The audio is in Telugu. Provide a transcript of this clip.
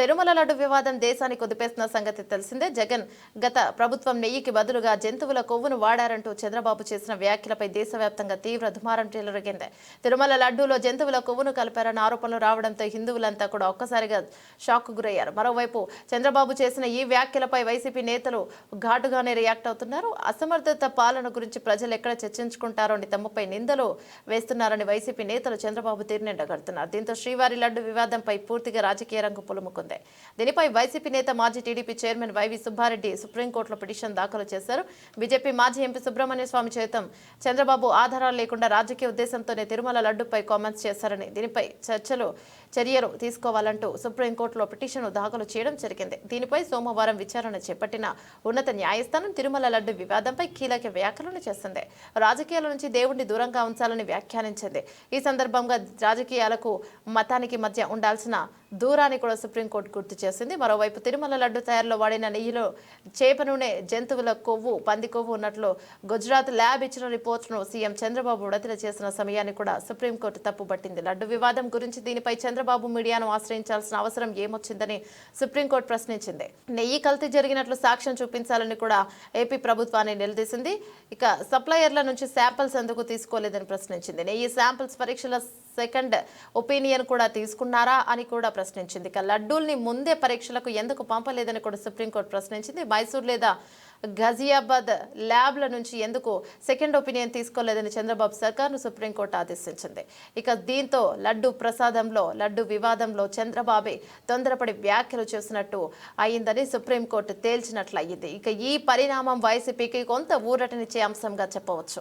తిరుమల లడ్డు వివాదం దేశాన్ని కుదిపేస్తున్న సంగతి తెలిసిందే. జగన్ గత ప్రభుత్వం నెయ్యికి బదులుగా జంతువుల కొవ్వును వాడారంటూ చంద్రబాబు చేసిన వ్యాఖ్యలపై దేశవ్యాప్తంగా తీవ్ర దుమారం చెలరిగింది. తిరుమల లడ్డూలో జంతువుల కొవ్వును కలిపారన్న ఆరోపణలు రావడంతో హిందువులంతా కూడా ఒక్కసారిగా షాక్ గురయ్యారు. మరోవైపు చంద్రబాబు చేసిన ఈ వ్యాఖ్యలపై వైసీపీ నేతలు ఘాటుగానే రియాక్ట్ అవుతున్నారు. అసమర్థత పాలన గురించి ప్రజలు ఎక్కడ చర్చించుకుంటారో అని తమపై నిందలు వేస్తున్నారని వైసీపీ నేతలు చంద్రబాబు తీర్నెండగడుతున్నారు. దీంతో శ్రీవారి లడ్డు వివాదంపై పూర్తిగా రాజకీయ రంగు పులుముకుంది. దీనిపై వైసీపీ నేత మాజీ టీడీపీ చైర్మన్ వైవి సుబ్బారెడ్డి సుప్రీంకోర్టులో పిటిషన్ దాఖలు చేశారు. బీజేపీ మాజీ ఎంపీ సుబ్రహ్మణ్య స్వామి చేతం. చంద్రబాబు ఆధారాలు లేకుండా రాజకీయ ఉద్దేశంతోనే తిరుమల లడ్డుపై కామెంట్స్ చేశారని దీనిపై చర్చలు చర్యలు తీసుకోవాలంటూ సుప్రీంకోర్టులో పిటిషన్ దాఖలు చేయడం జరిగింది. దీనిపై సోమవారం విచారణ చేపట్టిన ఉన్నత న్యాయస్థానం తిరుమల లడ్డు వివాదంపై కీలక వ్యాఖ్యలను చేసింది. రాజకీయాల నుంచి దేవుణ్ణి దూరంగా ఉంచాలని వ్యాఖ్యానించింది. ఈ సందర్భంగా రాజకీయాలకు మతానికి మధ్య ఉండాల్సిన దూరాన్ని కూడా సుప్రీంకోర్టు హైకోర్టు గుర్తు చేసింది. మరోవైపు తిరుమల లడ్డు తయారులో వాడిన నెయ్యిలో చేప నూనె జంతువుల కొవ్వు పంది కొవ్వు ఉన్నట్లు గుజరాత్ ల్యాబ్ ఇచ్చిన రిపోర్టును సీఎం చంద్రబాబు విడుదల చేసిన సమయాన్ని కూడా సుప్రీంకోర్టు తప్పుపట్టింది లడ్డు వివాదం గురించి దీనిపై చంద్రబాబు మీడియాను ఆశ్రయించాల్సిన అవసరం ఏమొచ్చిందని సుప్రీంకోర్టు ప్రశ్నించింది. నెయ్యి కల్తీ జరిగినట్లు సాక్ష్యం చూపించాలని కూడా ఏపీ ప్రభుత్వాన్ని నిలదీసింది. ఇక సప్లయర్ల నుంచి శాంపిల్స్ ఎందుకు తీసుకోలేదని ప్రశ్నించింది. నెయ్యి శాంపిల్స్ పరీక్షల సెకండ్ ఒపీనియన్ కూడా తీసుకున్నారా అని కూడా ప్రశ్నించింది. ఇక లడ్డూల్ని ముందే పరీక్షలకు ఎందుకు పంపలేదని కూడా సుప్రీంకోర్టు ప్రశ్నించింది. మైసూర్ లేదా ఘజియాబాద్ ల్యాబ్ల నుంచి ఎందుకు సెకండ్ ఒపీనియన్ తీసుకోలేదని చంద్రబాబు సర్కార్ను సుప్రీంకోర్టు ఆదేశించింది. ఇక దీంతో లడ్డు ప్రసాదంలో లడ్డు వివాదంలో చంద్రబాబే తొందరపడి వ్యాఖ్యలు చేసినట్టు అయిందని సుప్రీంకోర్టు తేల్చినట్లయింది. ఇక ఈ పరిణామం వైసీపీకి కొంత ఊరటనిచ్చే అంశంగా చెప్పవచ్చు.